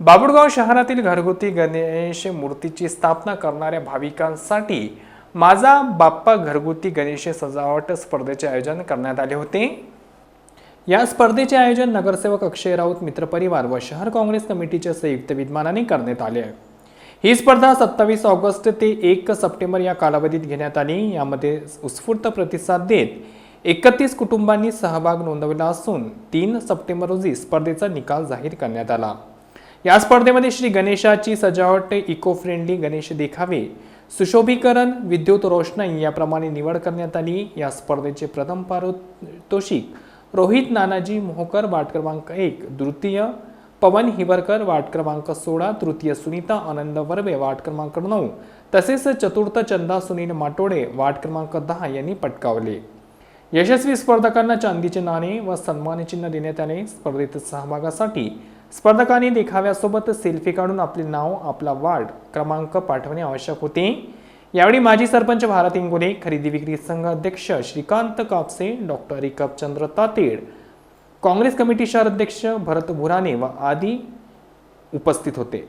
बाबुळगाव शहरातील घरगुती गणेश मूर्तीची स्थापना करणाऱ्या भाविकांसाठी माझा बाप्पा घरगुती गणेश सजावट स्पर्धेचे आयोजन करण्यात आले होते. या स्पर्धेचे आयोजन नगरसेवक अक्षय राऊत मित्रपरिवार व शहर काँग्रेस कमिटीच्या संयुक्त विद्यमानाने करण्यात आले. आहे ही स्पर्धा सत्तावीस ऑगस्ट ते एक सप्टेंबर या कालावधीत घेण्यात आली. यामध्ये उत्स्फूर्त प्रतिसाद देत एकतीस कुटुंबांनी सहभाग नोंदवला असून तीन सप्टेंबर रोजी स्पर्धेचा निकाल जाहीर करण्यात आला. या स्पर्धेमध्ये श्री गणेशाची सजावट इको फ्रेंडली गणेश देखावे सुशोभीकरण विद्युत रोषणाई याप्रमाणे निवड करण्यात आली. या स्पर्धेचे प्रथम पारितोषिक रोहित नानाजी मोहकर वाट क्रमांक एक द्वितीय पवन हिवरकर वाट क्रमांक सोळा तृतीय सुनीता आनंद वर्वे वाट क्रमांक नऊ तसेच चतुर्थ चंदा सुनील माटोडे वाट क्रमांक दहा यांनी पटकावले. यशस्वी स्पर्धकांना चांदीचे नाणे व सन्मानचिन्ह देण्यात आले. स्पर्धेत सहभागासाठी स्पर्धकांनी देखाव्यासोबत सेल्फी काढून आपले नाव आपला वार्ड क्रमांक पाठवणे आवश्यक होते. यावेळी माजी सरपंच भारत इंगोले खरेदी विक्री संघ अध्यक्ष श्रीकांत कापसे डॉक्टर रिकपचंद्र तातेड काँग्रेस कमिटी शहर अध्यक्ष भरत भुराणे व आदी उपस्थित होते.